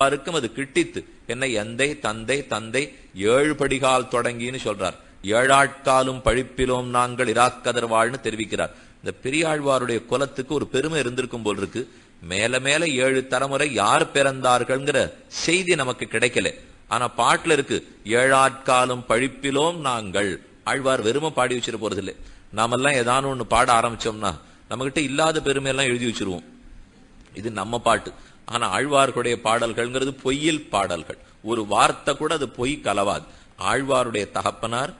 ஆழ்வாருக்கும் அது கிட்டித்து என்ன எந்தை தந்தை தந்தை ஏழு படிகால் தொடங்கின்னு சொல்றார். ஏழாட்காலும் பழிப்பிலோம் நாங்கள் இராக்கதர் வாழ்னு தெரிவிக்கிறார். இந்த பெரியாழ்வாருடைய குலத்துக்கு ஒரு பெருமை இருந்திருக்கும் போல் இருக்கு. மேல மேல ஏழு தலைமுறை யார் பிறந்தார்கள்ங்கிற செய்தி நமக்கு கிடைக்கல. ஆனா பாட்டுல இருக்கு ஏழாட்காலும் பழிப்பிலோம் நாங்கள். ஆழ்வார் வெறுமை பாடி வச்சிட போறது இல்லை நாமெல்லாம் ஏதானு ஒண்ணு பாட ஆரம்பிச்சோம்னா நம்மகிட்ட இல்லாத பெருமையெல்லாம் எழுதி வச்சிருவோம். இது நம்ம பாட்டு. ஆனா ஆழ்வார்களுடைய பாடல்கள்ங்கிறது பொய்யில் பாடல்கள். ஒரு வார்த்தை கூட அது பொய் கலவாது. ஆழ்வாருடைய தகப்பனார்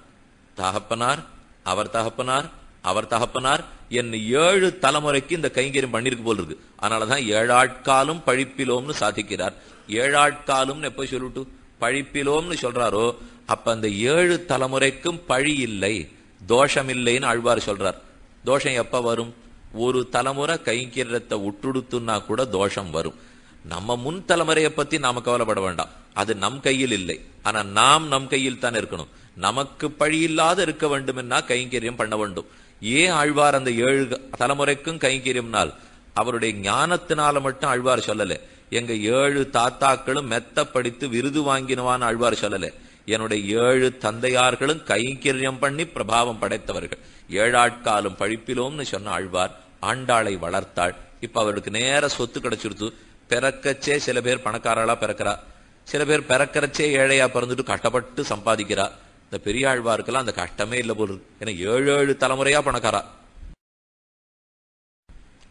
தகப்பனார் அவர் தகப்பனார் அவர் தகப்பனார் என் ஏழு தலைமுறைக்கு இந்த கைங்கரியம் பண்ணிருக்கு போல் இருக்கு. அதனாலதான் ஏழாட்காலும் பழிப்பிலோம்னு சாதிக்கிறார். ஏழாட்காலும்னு எப்ப சொல்லிட்டு? பழிப்பிலோம்னு சொல்றாரோ அப்ப அந்த ஏழு தலைமுறைக்கும் பழி இல்லை தோஷம் இல்லைன்னு ஆழ்வார் சொல்றார். தோஷம் எப்ப வரும்? ஒரு தலைமுறை கைங்கரியத்தை உட்டுடுத்துன்னா கூட தோஷம் வரும். நம்ம முன் தலைமுறையை பத்தி நாம கவலைப்பட வேண்டாம். அது நம் கையில் இல்லை. ஆனா நாம் நம் கையில் தான் இருக்கணும். நமக்கு பழி இல்லாத இருக்க வேண்டும்னா கைங்கரியம் பண்ண வேண்டும். ஏன் ஆழ்வார் அந்த ஏழு தலைமுறைக்கும் கைங்கரியம்னால் அவருடைய ஞானத்தினால மட்டும் ஆழ்வார் சொல்லல. எங்க ஏழு தாத்தாக்களும் மெத்த படித்து விருது வாங்கினவான்னு ஆழ்வார் சொல்லல. என்னுடைய ஏழு தந்தையார்களும் கைங்கரியம் பண்ணி பிரபாவம் படைத்தவர்கள். ஏழாட்காலும் பழிப்பிலோம்னு சொன்ன ஆழ்வார் ஆண்டாளை வளர்த்தாள். இப்ப அவருக்கு நேர சொத்து கிடைச்சிருத்து பிறக்கச்சே சில பேர் பணக்காரளா பிறக்கிறா. சில பேர் பிறக்கிறச்சே ஏழையா பிறந்துட்டு கஷ்டப்பட்டு சம்பாதிக்கிறா. இந்த பெரியாழ்வாருக்கெல்லாம் அந்த கஷ்டமே இல்லை போல் ஏன்னா ஏழு ஏழு தலைமுறையா பணக்காரா.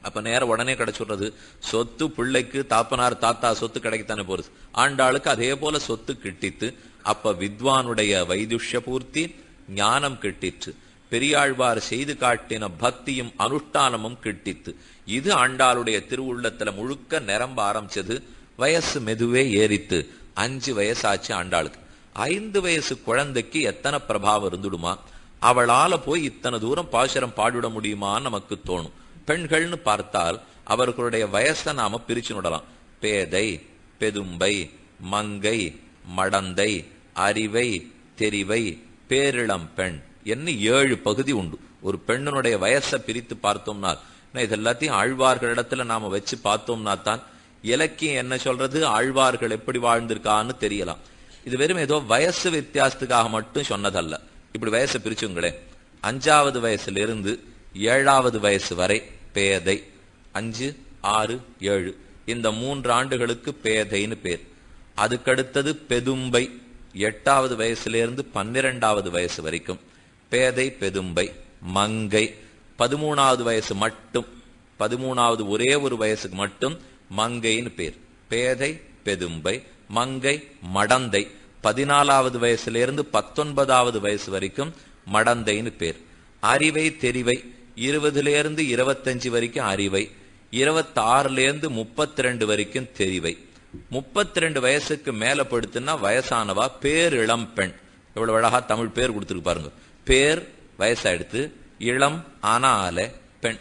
அப்ப நேரம் உடனே கிடைச்சுடுறது சொத்து பிள்ளைக்கு தாப்பனார் தாத்தா சொத்து கிடைக்கத்தானே போறது. ஆண்டாளுக்கு அதே போல சொத்து கிட்டித்து அப்ப வித்வானுடைய வைதுஷ்ய பூர்த்தி ஞானம் கிட்டிற்று. பெரியாழ்வார் செய்து காட்டின பக்தியும் அனுஷ்டானமும் கிட்டித்து. இது ஆண்டாளுடைய திருவுள்ளத்துல முழுக்க நிரம்ப ஆரம்பிச்சது. வயசு மெதுவே ஏறித்து. அஞ்சு வயசாச்சு ஆண்டாளுக்கு. ஐந்து வயசு குழந்தைக்கு எத்தனை பிரபாவம் இருந்துடுமா? அவளால போய் இத்தனை தூரம் பாசுரம் பாடிட முடியுமான்னு நமக்கு தோணும். பெண்கள்னு பார்த்தால் அவர்களுடைய வயசை நாம பிரிச்சு விடலாம் பேதை பெதும்பை மங்கை மடந்தை அறிவை தெரிவை பேரிளம் பெண். என்ன ஏழு பகுதி உண்டு. ஒரு பெண்ணுடைய வயசை பிரித்து பார்த்தோம்னால் இது எல்லாத்தையும் ஆழ்வார்களிடத்துல நாம வச்சு பார்த்தோம்னா தான் இலக்கியம் என்ன சொல்றது ஆழ்வார்கள் எப்படி வாழ்ந்திருக்கான்னு தெரியலாம். இது வெறும் ஏதோ வயசு வித்தியாசத்துக்காக மட்டும் சொன்னதல்ல. இப்படி வயசை பிரிச்சுங்களேன் அஞ்சாவது வயசுல இருந்து ஏழாவது வயசு வரை பேதை. அஞ்சு ஆறு ஏழு. இந்த மூன்று ஆண்டுகளுக்கு பேதைன்னு பேர். அதுக்கடுத்தது பெதும்பை. எட்டாவது வயசுல இருந்து பன்னிரெண்டாவது வயசு வரைக்கும். பேதை பெதும்பை மங்கை பதிமூணாவது வயசு மட்டும் பதிமூணாவது ஒரே ஒரு வயசுக்கு மட்டும் மங்கைன்னு பேர். பேதை பெதும்பை மங்கை மடந்தை பதினாலாவது வயசுல இருந்து பத்தொன்பதாவது வயசு வரைக்கும் மடந்தைன்னு பேர். அறிவை தெரிவை இருபதுல இருந்து இருபத்தஞ்சு வரைக்கும் அறிவை இருபத்தாறுல இருந்து முப்பத்தி ரெண்டு வரைக்கும் தெரிவை. முப்பத்தி ரெண்டு வயசுக்கு மேல படுத்துனா வயசானவா? பேர் இளம் பெண். எவ்வளவு அழகா தமிழ் பேர் கொடுத்துருக்கு பாருங்க. பேர் வயசாயிடுத்து இளம் ஆனால பெண்.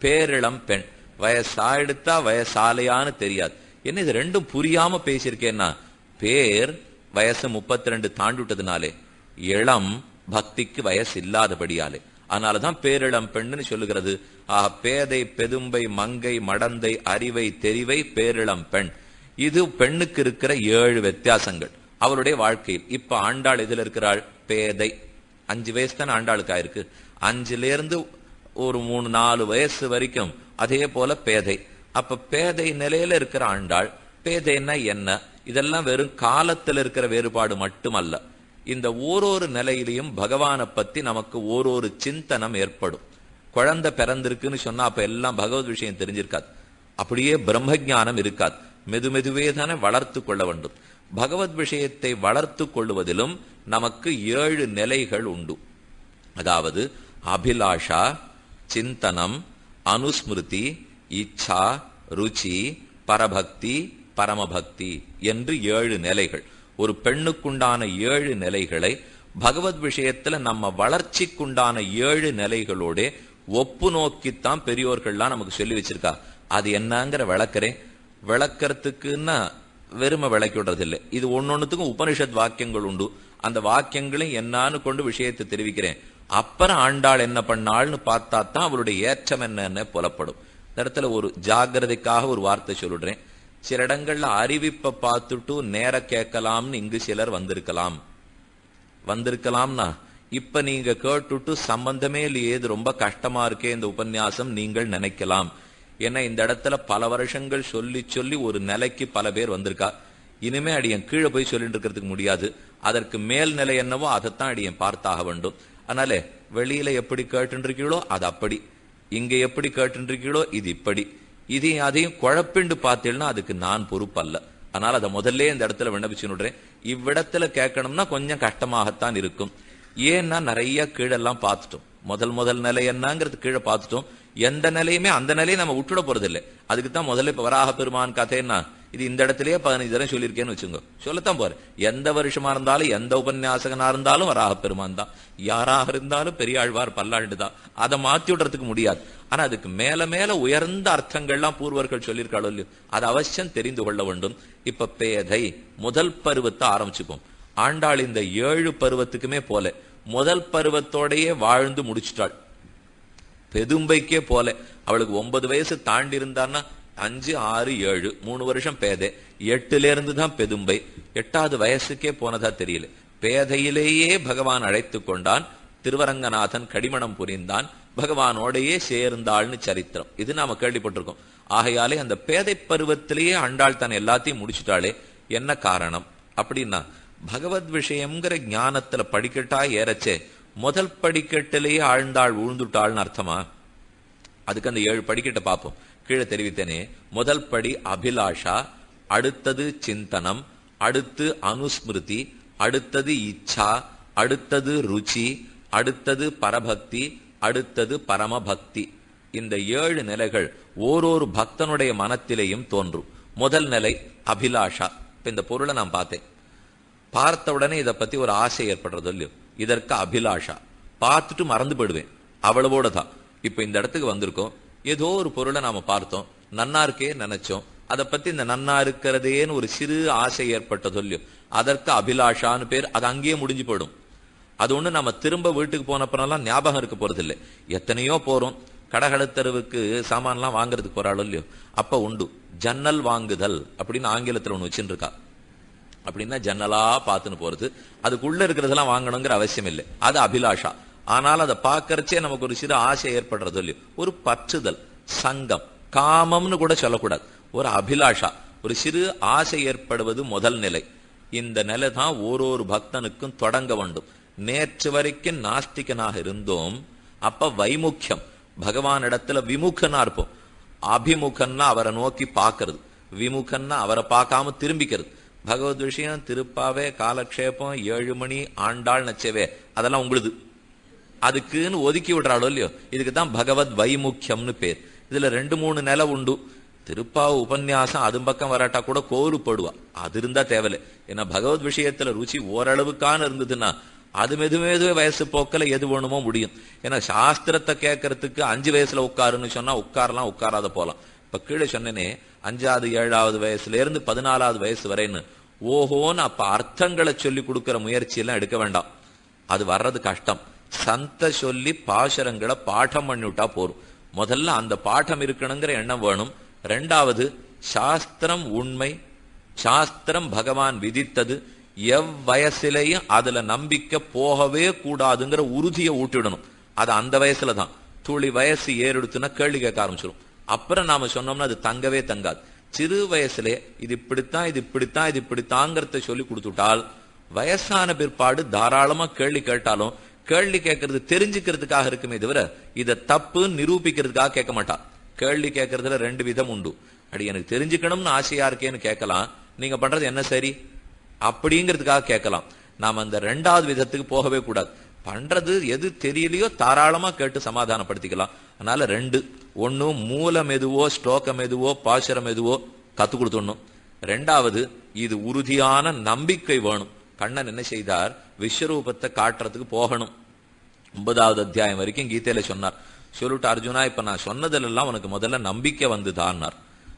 பேரிளம் பெண். வயசாயிடுத்தா வயசாலையான்னு தெரியாது. என்ன இது ரெண்டும் புரியாம பேசியிருக்கேன்னா பேர் வயசு முப்பத்தி ரெண்டு தாண்டிவிட்டதுனாலே இளம் பக்திக்கு வயசு இல்லாதபடியாலே. அதனாலதான் பேரிளம் பெண்ணுன்னு சொல்லுகிறது. ஆஹ் பேதை பெதும்பை மங்கை மடந்தை அறிவை தெரிவை பேரிளம் பெண். இது பெண்ணுக்கு இருக்கிற ஏழு வித்தியாசங்கள். அவருடைய வாழ்க்கையில் இப்ப ஆண்டாள் இதில் இருக்கிறாள்? பேதை. அஞ்சு வயசு தானே ஆண்டாளுக்கு ஆயிருக்கு அஞ்சுல இருந்து ஒரு மூணு நாலு வயசு வரைக்கும் அதே போல பேதை. அப்ப பேதை நிலையில இருக்கிற ஆண்டாள் பேதைன்னா என்ன? இதெல்லாம் வெறும் காலத்துல இருக்கிற வேறுபாடு மட்டுமல்ல. இந்த ஓரொரு நிலையிலையும் பகவானை பத்தி நமக்கு ஓரொரு சிந்தனம் ஏற்படும். குழந்தை பிறந்திருக்குன்னு சொன்னா அப்ப எல்லாம் பகவத் விஷயம் தெரிஞ்சிருக்காது. அப்படியே பிரம்ம ஜானம் இருக்காது. மெது மெதுவே தானே வளர்த்து கொள்ள வேண்டும். பகவத் விஷயத்தை வளர்த்து கொள்வதிலும் நமக்கு ஏழு நிலைகள் உண்டு. அதாவது அபிலாஷா சிந்தனம் அனுஸ்மிருதி இச்சா ருச்சி பரபக்தி பரமபக்தி என்று ஏழு நிலைகள். ஒரு பெண்ணுக்குண்டான ஏழு நிலைகளை பகவத் விஷயத்துல நம்ம வளர்ச்சிக்குண்டான ஏழு நிலைகளோட ஒப்பு நோக்கித்தான் பெரியோர்கள்லாம் நமக்கு சொல்லி வச்சிருக்கா. அது என்னங்கிற விளக்கறேன். விளக்கறதுக்குன்னா வெறுமை விளக்கி விடுறது இல்லை இது ஒன்னொன்னுத்துக்கும் உபனிஷத் வாக்கியங்கள் உண்டு. அந்த வாக்கியங்களை என்னான்னு கொண்டு விஷயத்தை தெரிவிக்கிறேன். அப்புறம் ஆண்டாள் என்ன பண்ணாள்னு பார்த்தா தான் அவருடைய ஏற்றம் என்னன்னு புலப்படும். இந்த இடத்துல ஒரு ஜாகிரதைக்காக ஒரு வார்த்தை சொல்லிடுறேன் சில இடங்கள்ல அறிவிப்பை பார்த்துட்டு நேர கேட்கலாம்னு இங்கு சிலர் வந்திருக்கலாம். வந்திருக்கலாம்னா இப்ப நீங்க கேட்டுட்டு சம்பந்தமே இல்லையே இது ரொம்ப கஷ்டமா இருக்கே இந்த உபன்யாசம் நீங்கள் நினைக்கலாம். ஏன்னா இந்த இடத்துல பல வருஷங்கள் சொல்லி சொல்லி ஒரு நிலைக்கு பல பேர் வந்திருக்கா. இனிமே அடியன் கீழே போய் சொல்லிட்டு இருக்கிறதுக்கு முடியாது. அதற்கு மேல் நிலை என்னவோ அதைத்தான் அடியன் பார்த்தாக வேண்டும். அதனால வெளியில எப்படி கேட்டுருக்கீங்களோ அது அப்படி. இங்க எப்படி கேட்டுருக்கீங்களோ இது இப்படி. இதையும் அதையும் குழப்பிண்டு பார்த்தீங்கன்னா அதுக்கு நான் பொறுப்பல்ல. அதனால அதை முதல்ல இந்த இடத்துல விண்ணப்பிச்சு விடுறேன். இவ்விடத்துல கேட்கணும்னா கொஞ்சம் கஷ்டமாகத்தான் இருக்கும். ஏன்னா நிறைய கீழெல்லாம் பார்த்துட்டோம். முதல் முதல் நிலை என்னங்கிறது கீழே பார்த்துட்டோம். எந்த நிலையுமே அந்த நிலையை நம்ம விட்டுட போறதில்லை. அதுக்கு தான் முதல்ல இப்ப வராக பெருமான் கதைன்னா இது இந்த இடத்துலயே பதினஞ்சு தரம் சொல்லியிருக்கேன்னு வச்சுங்க. சொல்லத்தான் போறேன் எந்த வருஷமா இருந்தாலும் எந்த உபன்யாசகனா இருந்தாலும் வராக பெருமான் தான். யாராக இருந்தாலும் பெரியாழ்வார் பல்லாண்டு தான். அதை மாத்தி விடுறதுக்கு முடியாது. ஆனா அதுக்கு மேல மேல உயர்ந்த அர்த்தங்கள்லாம் பூர்வர்கள் சொல்லியிருக்காளோ இல்லையோ அது அவசியம் தெரிந்து கொள்ள வேண்டும். இப்ப பேதை முதல் பருவத்தை ஆரம்பிச்சுப்போம். ஆண்டாள் இந்த ஏழு பருவத்துக்குமே போல முதல் பருவத்தோடையே வாழ்ந்து முடிச்சிட்டாள். பெதும்பைக்கே போல. அவளுக்கு ஒன்பது வயசு தாண்டி இருந்தான்னா அஞ்சு ஆறு ஏழு மூணு வருஷம் பேதை. எட்டுல இருந்து தான் பெதும்பை. எட்டாவது வயசுக்கே போனதா தெரியல. பேதையிலேயே பகவான் அழைத்து கொண்டான். திருவரங்கநாதன் கடிமணம் புரிந்தான். பகவானோடையே சேர்ந்தாள்னு சரித்திரம். இது நாம கேள்விப்பட்டிருக்கோம். ஆகையாலே அந்த பேதை பருவத்திலேயே ஆண்டாள் தன் எல்லாத்தையும் முடிச்சுட்டாளே என்ன காரணம்? அப்படின்னா பகவத் விஷயம்ங்கிற ஞானத்துல படிக்கட்டா ஏறச்சே முதல் படிக்கட்டிலேயே ஆழ்ந்தாள் ஊழ்ந்துட்டாள்னு அர்த்தமா? அதுக்கு அந்த ஏழு படிக்கட்டை பார்ப்போம். கீழே தெரிவித்தேனே. முதல் படி அபிலாஷா அடுத்தது சிந்தனம் அடுத்து அனுஸ்மிருதி அடுத்தது இச்சா அடுத்தது ருச்சி அடுத்தது பரபக்தி அடுத்தது பரமபக்தி. இந்த ஏழு நிலைகள் ஓரொரு பக்தனுடைய மனத்திலேயும் தோன்றும். முதல் நிலை அபிலாஷா. இப்ப இந்த பொருளை நான் பார்த்தேன். பார்த்த உடனே இதை பத்தி ஒரு ஆசை ஏற்படுறது இல்லையோ? இதற்கு அபிலாஷா. பார்த்துட்டு மறந்து போயிடுவேன். அவ்வளவோட தான் இப்ப இந்த இடத்துக்கு வந்திருக்கோம். ஏதோ ஒரு பொருளை நாம பார்த்தோம் நன்னா இருக்கே நினைச்சோம். அதை பத்தி இந்த நன்னா இருக்கிறதேன்னு ஒரு சிறு ஆசை ஏற்பட்ட சொல்லியும் அதற்கு அபிலாஷான்னு பேர் அது அங்கேயே முடிஞ்சு போயிடும். அது ஒண்ணு நம்ம திரும்ப வீட்டுக்கு போனப்பறெல்லாம் ஞாபகம் இருக்க போறது இல்லை எத்தனையோ போறோம் கடகடத்தெருவுக்கு சாமான்லாம் வாங்குறதுக்கு போறாளோ இல்லையோ அப்ப உண்டு ஜன்னல் வாங்குதல் அப்படின்னு ஆங்கிலத்துல ஒண்ணு வச்சுருக்கா அப்படின்னா ஜன்னலா பார்த்துன்னு போறது. அதுக்குள்ள இருக்கிறதெல்லாம் வாங்கணுங்கிற அவசியம் இல்லை. அது அபிலாஷா. ஆனால் அதை பார்க்கறச்சே நமக்கு ஒரு சிறு ஆசை ஏற்படுறது இல்லையோ. ஒரு பற்றுதல் சங்கம் காமம்னு கூட சொல்லக்கூடாது. ஒரு அபிலாஷா ஒரு சிறு ஆசை ஏற்படுவது முதல் நிலை. இந்த நிலை தான் ஓரொரு பக்தனுக்கும் தொடங்க வேண்டும். நேற்று வரைக்கும் நாஸ்திகனாக இருந்தோம். அப்ப வைமுக்கியம். பகவான் இடத்துல விமுகனா இருப்போம். அபிமுகன்னா அவரை நோக்கி பார்க்கறது. விமுகன்னா அவரை பார்க்காம திரும்பிக்கிறது. பகவத் விஷயம் திருப்பாவே காலக்ஷேபம் ஏழு மணி ஆண்டாள் நச்சவே அதெல்லாம் உங்களுது. அதுக்குன்னு ஒதுக்கி விடுறாளோ இல்லையோ? இதுக்கு தான் பகவத் வைமுக்கியம்னு பேர். இதுல ரெண்டு மூணு நிலை உண்டு. திருப்பாவு உபன்யாசம் அது பக்கம் வராட்டா கூட கோருப்படுவா அது இருந்தா தேவையில்லை. ஏன்னா பகவத் விஷயத்துல ருச்சி ஓரளவுக்கான இருந்ததுன்னா அது மெது மெதுவே வயசு போக்கல எது வேணுமோ முடியும். ஏன்னா சாஸ்திரத்தை கேட்கறதுக்கு அஞ்சு வயசுல உட்காருன்னு சொன்னா உட்காரலாம் உட்காராத போலாம். இப்ப கீழே சொன்னேனே அஞ்சாவது ஏழாவது வயசுல இருந்து பதினாலாவது வயசு வரைன்னு ஓஹோன்னு அப்ப அர்த்தங்களை சொல்லி கொடுக்கிற முயற்சி எல்லாம் எடுக்க வேண்டாம். அது வர்றது கஷ்டம். சந்த சொல்லி பாசரங்களை பாடம் பண்ணிவிட்டா போரும். முதல்ல அந்த பாடம் இருக்கணுங்கிற எண்ணம் வேணும். ரெண்டாவது சாஸ்திரம் உண்மை. சாஸ்திரம் பகவான் விதித்தது. எவ்வயசிலையும் அதுல நம்பிக்கை போகவே கூடாதுங்கிற உறுதியை ஊட்டிடணும். அது அந்த வயசுல தான். துளி வயசு ஏறெடுத்துனா கேள்வி கேட்க ஆரம்பிச்சிடும் அப்புறம் நாம சொன்னோம்னா அது தங்கவே தங்காது. சிறு வயசுலே இது இப்படித்தான் இது இப்படித்தான் இது இப்படித்தாங்கிறத சொல்லி கொடுத்துட்டால் வயசான பிற்பாடு தாராளமா கேள்வி கேட்டாலும் கேள்வி கேட்கறது தெரிஞ்சுக்கிறதுக்காக இருக்குமே தவிர இதை தப்புன்னு நிரூபிக்கிறதுக்காக கேட்க மாட்டா. கேள்வி கேட்கறதுல ரெண்டு விதம் உண்டு. அப்படி எனக்கு தெரிஞ்சுக்கணும்னு ஆசையா இருக்கேன்னு கேட்கலாம். நீங்க பண்றது என்ன சரி? அப்படிங்கிறதுக்காக கேட்கலாம். நாம் அந்த ரெண்டாவது விதத்துக்கு போகவே கூடாது. பண்றது எது தெரியலையோ தாராளமா கேட்டு சமாதானப்படுத்திக்கலாம். அதனால ரெண்டு. ஒன்று மூலம் எதுவோ ஸ்டோக்கம் எதுவோ பாசுரம் எதுவோ கத்து கொடுத்துடணும். ரெண்டாவது இது உறுதியான நம்பிக்கை வேணும். கண்ணன் என்ன செய்தார்? விஸ்வரூபத்தை காட்டுறதுக்கு போகணும். ஒன்பதாவது அத்தியாயம் வரைக்கும் கீதையில சொன்னார். சொல்லிட்டு அர்ஜுனா இப்ப நான் சொன்னதிலெல்லாம் உனக்கு முதல்ல நம்பிக்கை வந்துதான்னார்.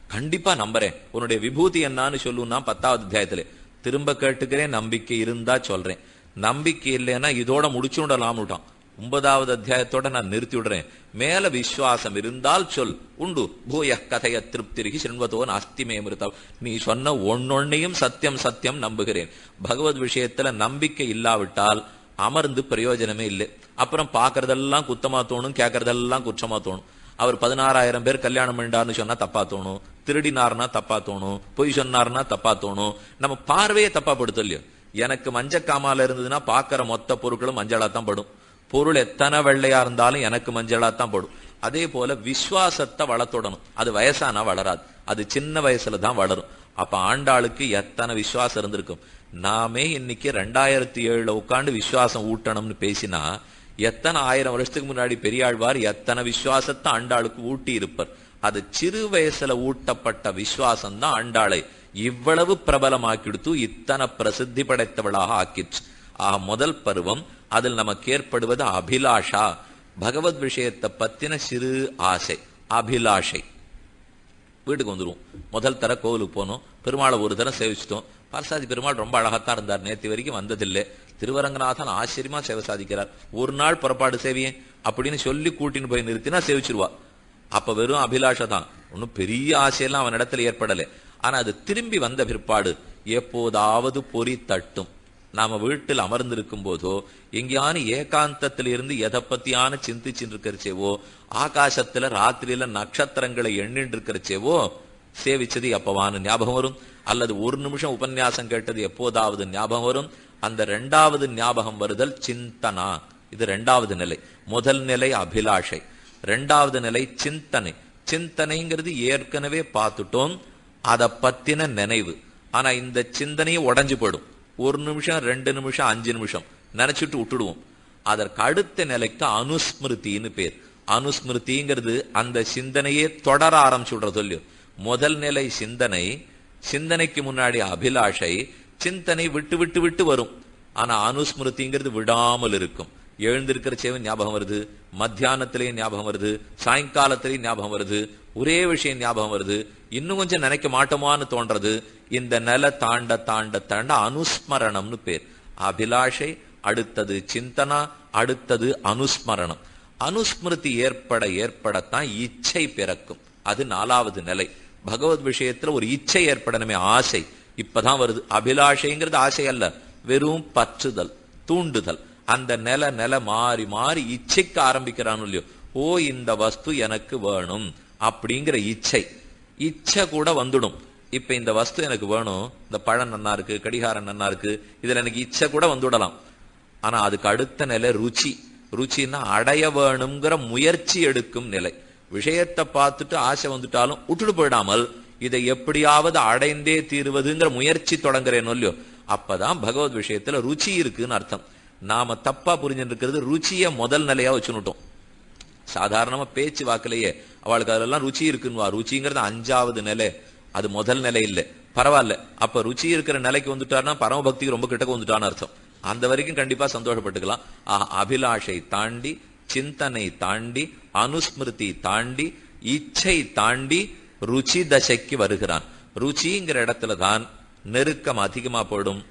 கண்டிப்பா நம்புறேன். உன்னுடைய விபூதி என்னான்னு சொல்லுன்னா பத்தாவது அத்தியாயத்துல. திரும்ப கேட்டுக்கிறேன் நம்பிக்கை இருந்தா சொல்றேன். நம்பிக்கை இல்லைன்னா இதோட முடிச்சுடலாம்னுட்டான். ஒன்பதாவது அத்தியாயத்தோட நான் நிறுத்தி விடுறேன் மேல விசுவாசம் இருந்தால் சொல். உண்டு. பூய கதைய திருப்திருகி சின்வதோ நாஸ்திமே மிருதம். நீ சொன்ன ஒன்னொன்னையும் சத்தியம் சத்தியம் நம்புகிறேன். பகவத் விஷயத்துல நம்பிக்கை இல்லாவிட்டால் அமர்ந்து பிரயோஜனமே இல்லை. அப்புறம் பாக்குறதெல்லாம் குத்தமா தோணும் கேட்கறதெல்லாம் குற்றமா தோணும். அவர் பதினாறாயிரம் பேர் கல்யாணம் பண்ணிட்டார்னு சொன்னா தப்பா தோணும். திருடினார்னா தப்பா தோணும். பொய் சொன்னார்னா தப்பா தோணும். நம்ம பார்வையே தப்பா படுத்தலையோ எனக்கு மஞ்சக்காமால இருந்ததுன்னா பாக்குற மொத்த பொருட்களும் மஞ்சளா தான் படும். பொருள் எத்தனை வெள்ளையா இருந்தாலும் எனக்கு மஞ்சளா தான் போடும். அதே போல விசுவாசத்தை வளர்த்துடணும். அது வயசானா வளராது. அது சின்ன வயசுல தான் வளரும். அப்ப ஆண்டாளுக்கு எத்தனை விசுவாசம் இருந்திருக்கும்? நாமே இன்னைக்கு ரெண்டாயிரத்தி ஏழுல உட்காந்து விசுவாசம் ஊட்டணும்னு பேசினா எத்தனை ஆயிரம் வருஷத்துக்கு முன்னாடி பெரியாழ்வார் எத்தனை விசுவாசத்தை ஆண்டாளுக்கு ஊட்டி இருப்பார்? அது சிறு வயசுல ஊட்டப்பட்ட விசுவாசம் தான் ஆண்டாளை இவ்வளவு பிரபலமாக்கிடுத்து இத்தனை பிரசித்தி படைத்தவளாக ஆக்கிச்சு ஆக முதல் பருவம் அதில் நமக்கு ஏற்படுவது அபிலாஷா. பகவத் விஷயத்தை பத்தின சிறு ஆசை அபிலாஷை. வீட்டுக்கு வந்துடுவோம் முதல் தர கோவிலுக்கு போனோம். பெருமாளை ஒரு தரம் சேவிச்சிட்டோம். பரசாதி பெருமாள் ரொம்ப அழகாத்தான் இருந்தார். நேற்று வரைக்கும் வந்ததில்லை. திருவரங்கநாதன் ஆச்சரியமா சேவை சாதிக்கிறார். ஒரு நாள் புறப்பாடு சேவியேன் அப்படின்னு சொல்லி கூட்டின்னு போய் நிறுத்தினா சேவிச்சிருவா. அப்ப வெறும் அபிலாஷை தான். ஒன்றும் பெரிய ஆசையெல்லாம் அவன் இடத்துல ஏற்படலை. ஆனா அது திரும்பி வந்த பிற்பாடு எப்போதாவது பொறி தட்டும். நாம வீட்டில் அமர்ந்திருக்கும் போதோ எங்கேயான ஏகாந்தத்தில் இருந்து எதை பத்தியான சிந்திச்சுட்டு இருக்கிறச்சேவோ ஆகாசத்துல ராத்திரியில நட்சத்திரங்களை எண்ணிட்டு இருக்கிறச்சேவோ சேவிச்சது எப்பவான ஞாபகம் வரும்? அல்லது ஒரு நிமிஷம் உபன்யாசம் கேட்டது எப்போதாவது ஞாபகம் வரும்? அந்த ரெண்டாவது ஞாபகம் வருதல் சிந்தனா. இது ரெண்டாவது நிலை. முதல் நிலை அபிலாஷை. ரெண்டாவது நிலை சிந்தனை. சிந்தனைங்கிறது ஏற்கனவே பார்த்துட்டோம். அதை பத்தின நினைவு. ஆனா இந்த சிந்தனையை உடஞ்சு போயிடும். ஒரு நிமிஷம் ரெண்டு நிமிஷம் அஞ்சு நிமிஷம். நினைச்சிட்டு விட்டுடுவோம். அதற்கு அடுத்த நிலைக்கு அனுஸ்மிருதின்னு பேர். அனுஸ்மிருதிங்கிறது அந்த சிந்தனையே தொடர ஆரம்பிச்சுடுறது இல்லையோ முதல் நிலை சிந்தனை சிந்தனைக்கு முன்னாடி அபிலாஷை சிந்தனை விட்டு விட்டு விட்டு வரும். ஆனா அனுஸ்மிருதிங்கிறது விடாமல் இருக்கும். எழுந்திருக்கிற சேவன் ஞாபகம் வருது மத்தியானத்திலேயும் ஞாபகம் வருது சாயங்காலத்திலேயும் ஞாபகம் வருது ஒரே விஷயம் ஞாபகம் வருது. இன்னும் கொஞ்சம் நினைக்க மாட்டோமான்னு தோன்றது. இந்த நில தாண்ட தாண்ட தாண்ட அனுஸ்மரணம்னு பேர். அபிலாஷை அடுத்தது சிந்தனா அடுத்தது அனுஸ்மரணம். அனுஸ்மிருதி ஏற்பட ஏற்படத்தான் இச்சை பிறக்கும். அது நாலாவது நிலை. பகவத் விஷயத்துல ஒரு இச்சை ஏற்படணுமே ஆசை. இப்பதான் வருது. அபிலாஷைங்கிறது ஆசை அல்ல. வெறும் பற்றுதல் தூண்டுதல். அந்த நில நில மாறி மாறி இச்சைக்க ஆரம்பிக்கிறான்னு இல்லையோ ஓ இந்த வஸ்து எனக்கு வேணும். அப்படிங்கிற இச்சை. இச்சை கூட வந்துடும். இப்ப இந்த வஸ்து எனக்கு வேணும். இந்த பழம் நன்னா இருக்கு கடிகாரம் நன்னா இருக்கு. இதுல எனக்கு இச்சை கூட வந்துடலாம். ஆனா அதுக்கு அடுத்த நிலை ருச்சி. ருச்சின்னா அடைய வேணுங்கிற முயற்சி எடுக்கும் நிலை. விஷயத்தை பார்த்துட்டு ஆசை வந்துட்டாலும் விட்டுட்டு போயிடாமல் இதை எப்படியாவது அடைந்தே தீருவதுங்கிற முயற்சி தொடங்குறேன் இல்லையோ? அப்பதான் பகவத் விஷயத்துல ருச்சி இருக்குன்னு அர்த்தம். நாம தப்பா புரிஞ்சுட்டு இருக்கிறது ருச்சியை முதல் நிலையா வச்சுனுட்டோம் சாதாரணமா பேச்சு வாக்கிலேயே அவளுக்கு அதெல்லாம் ருச்சி இருக்குன்னு ருச்சிங்கிறது அஞ்சாவது நிலை. அது முதல் நிலை இல்லை. பரவாயில்ல. அப்ப ருச்சி இருக்கிற நிலைக்கு வந்துட்டாருன்னா பரமபக்திக்கு ரொம்ப கிட்டக்கு வந்துட்டான்னு அர்த்தம். அந்த வரைக்கும் கண்டிப்பா சந்தோஷப்பட்டுக்கலாம். ஆஹ் அபிலாஷை தாண்டி சிந்தனை தாண்டி அனுஸ்மிருதி தாண்டி இச்சை தாண்டி ருச்சி தசைக்கு வருகிறான். ருச்சிங்கிற இடத்துல தான் நெருக்கம் அதிகமா போடும்.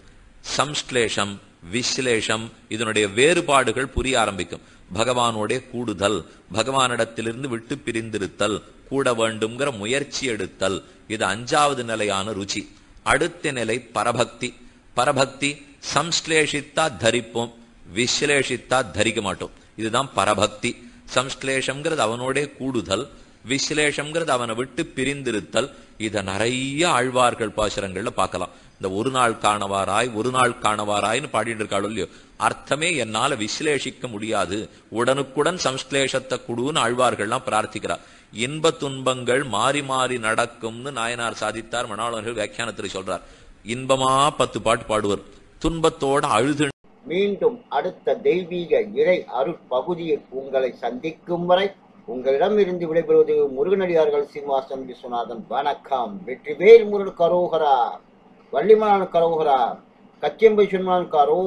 சம்ஸ்லேஷம் விஸ்லேஷம் இதனுடைய வேறுபாடுகள் புரிய ஆரம்பிக்கும். பகவானோட கூடுதல் பகவானிடத்திலிருந்து விட்டு பிரிந்திருத்தல் கூட வேண்டும்ங்கிற முயற்சி எடுத்தல் இது அஞ்சாவது நிலையான ருச்சி. அடுத்த நிலை பரபக்தி. பரபக்தி சம்ஸ்லேஷித்தா தரிப்போம் விஸ்லேஷித்தா தரிக்க மாட்டோம். இதுதான் பரபக்தி. சம்ஸ்லேஷம்ங்கிறது அவனோட கூடுதல் விஸ்லேஷம்ங்கிறது அவனை விட்டு பிரிந்திருத்தல் இதை நிறைய ஆழ்வார்கள் பாசுரங்கள்ல பார்க்கலாம். இந்த ஒரு நாள் காணவாராய் ஒரு நாள் காணவாராய்னு பாடிட்டு இருக்காள் இல்லையோ? அர்த்தமே என்னால விசிலேஷிக்க முடியாது. உடனுக்குடன் சம்ஸ்லேஷத்தை குடுன்னு ஆழ்வார்கள்லாம் பிரார்த்திக்கிறார் இன்ப துன்பங்கள் மாறி மாறி நடக்கும்னு நாயனார் சாதித்தார் மணாளர்கள் வியாக்கியானத்தில் சொல்றார். இன்பமா பத்து பாட்டு பாடுவர். துன்பத்தோட அழுது மீண்டும் அடுத்த தெய்வீக இறை அருட்பகுதியில் உங்களை சந்திக்கும் வரை உங்களிடம் இருந்து விடைபெறுவது முருகனடியார்கள் சீனிவாசன் விஸ்வநாதன். வணக்கம். வெற்றிவேல் முருகன் கரோகரா. வள்ளிமலான் கரோகரா கச்சியம்பை சுன்மான் கரோ